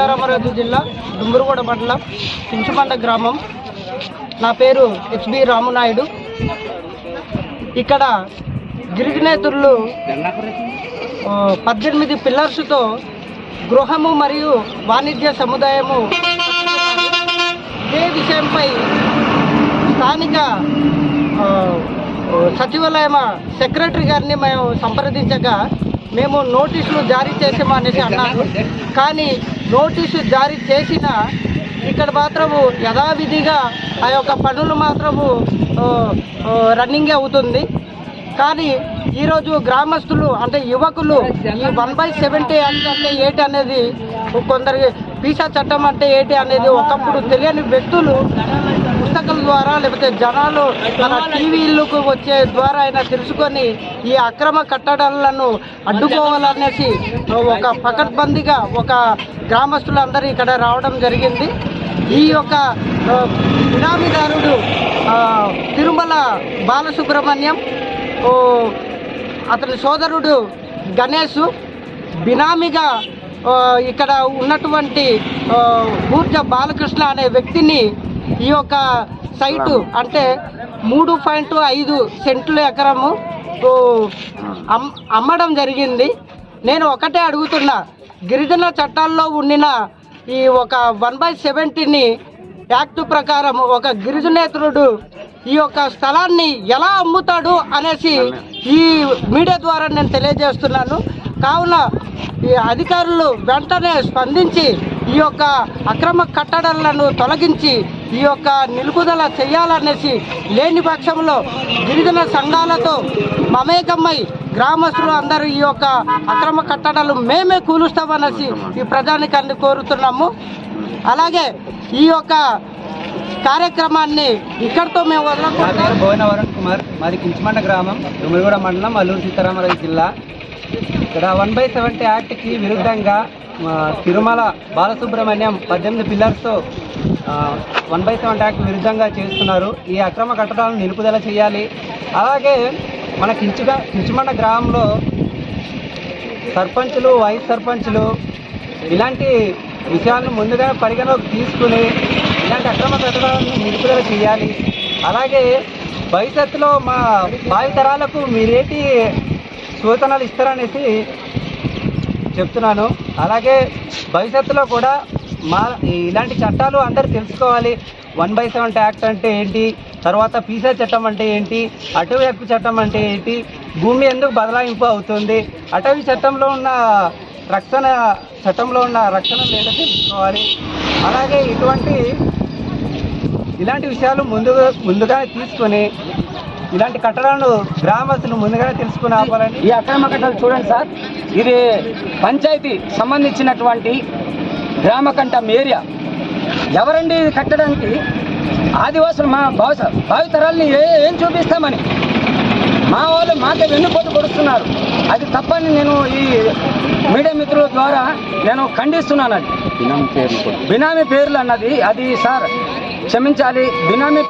తూర్పుగోదావరి జిల్లా డుంగురుగూడ మండలం పించుమండ గ్రామం. నా పేరు హెచ్బి రామునాయుడు. ఇక్కడ గిరిజనేతులు పద్దెనిమిది పిల్లర్స్తో గృహము మరియు వాణిజ్య సముదాయము ఇదే విషయంపై స్థానిక సచివాలయం సెక్రటరీ గారిని మేము సంప్రదించగా మేము నోటీసులు జారీ చేసామనేసి అన్నారు. కానీ నోటీసు జారీ చేసిన ఇక్కడ మాత్రము యథావిధిగా ఆ యొక్క పనులు మాత్రము రన్నింగ్ అవుతుంది. కానీ ఈరోజు గ్రామస్తులు అంటే యువకులు ఈ వన్ బై సెవెంటీ యాక్ట్ అంటే ఏంటి అనేది కొందరికి పీసా చట్టం అంటే ఏంటి అనేది ఒకప్పుడు తెలియని వ్యక్తులు పుస్తకాల ద్వారా లేకపోతే జనాలు మన టీవీలకు వచ్చే ద్వారా అయినా తెలుసుకొని ఈ అక్రమ కట్టడాలను అడ్డుకోవాలనేసి ఒక పకడ్బందీగా ఒక గ్రామస్తులందరూ ఇక్కడ రావడం జరిగింది. ఈ యొక్క బినామీదారుడు తిరుమల బాలసుబ్రహ్మణ్యం అతని సోదరుడు గణేష్ బినామీగా ఇక్కడ ఉన్నటువంటి ఊర్జ బాలకృష్ణ అనే వ్యక్తిని ఈ యొక్క సైటు అంటే మూడు పాయింట్ ఐదు సెంట్లు ఎకరము అమ్మడం జరిగింది. నేను ఒకటే అడుగుతున్నా గిరిజన చట్టాల్లో ఉండిన ఈ ఒక వన్ బై సెవెంటీని యాక్ట్ ప్రకారం ఒక గిరిజనేతరుడు ఈ యొక్క స్థలాన్ని ఎలా అమ్ముతాడు అనేసి ఈ మీడియా ద్వారా నేను తెలియజేస్తున్నాను. కావున ఈ అధికారులు వెంటనే స్పందించి ఈ యొక్క అక్రమ కట్టడాలను తొలగించి ఈ యొక్క నిలుపుదల చేయాలనేసి లేని పక్షంలో గిరిజన సంఘాలతో మమేకమై గ్రామస్తులు అందరూ ఈ యొక్క అక్రమ కట్టడాలు మేమే కూలుస్తామనేసి ఈ ప్రజానికాన్ని కోరుతున్నాము. అలాగే ఈ యొక్క కార్యక్రమాన్ని ఇక్కడితో మేము వదలం వదలకుండా భువన వరుణ్ కుమార్ మాది కించమండ గ్రామం దుమ్మిగూడ మండలం అల్లూరు సీతారామరాజు జిల్లా. ఇక్కడ వన్ బై సెవెంటీ యాక్ట్కి విరుద్ధంగా తిరుమల బాలసుబ్రహ్మణ్యం పద్దెనిమిది పిల్లర్స్తో వన్ బై సెవెంటీ యాక్ట్ విరుద్ధంగా చేస్తున్నారు. ఈ అక్రమ కట్టడాలను నిలుపుదల చేయాలి. అలాగే మన కించుగా కించుమండ గ్రామంలో సర్పంచులు వైస్ సర్పంచులు ఇలాంటి విషయాలను ముందుగా పరిగణలోకి తీసుకుని ఇలాంటి అక్రమ కట్టడాలను నిలుపుదల చేయాలి. అలాగే భవిష్యత్తులో మా భావితరాలకు మీరేటి సూచనలు ఇస్తారనేసి చెప్తున్నాను. అలాగే భవిష్యత్తులో కూడా మా ఇలాంటి చట్టాలు అందరూ తెలుసుకోవాలి. వన్ బై సెవెన్ యాక్ట్ అంటే ఏంటి? తర్వాత పీసా చట్టం అంటే ఏంటి? అటవీ హక్కు చట్టం అంటే ఏంటి? భూమి ఎందుకు బదలాయింపు అవుతుంది? అటవీ చట్టంలో ఉన్న రక్షణ చట్టంలో ఉన్న రక్షణ లేదా తెలుసుకోవాలి. అలాగే ఇటువంటి ఇలాంటి విషయాలు ముందుగా ముందుగా తీసుకొని ఇలాంటి కట్టడాలను గ్రామస్తులు ముందుగానే తెలుసుకుని ఆపాలని ఈ అక్రమ కట్టలు చూడండి సార్. ఇది పంచాయతీ సంబంధించినటువంటి గ్రామకంఠం ఏరియా. ఎవరండి ఇది కట్టడానికి? ఆదివాసులు మా భవిష్య భావితరాల్ని ఏ ఏం చూపిస్తామని? మా వాళ్ళు మాకే వెన్నుపోటు కొడుతున్నారు అది తప్పని నేను ఈ మీడియా మిత్రుల ద్వారా నేను ఖండిస్తున్నాను అది బినామీ పేర్లు అన్నది అది సార్ క్షమించాలి. బినామీ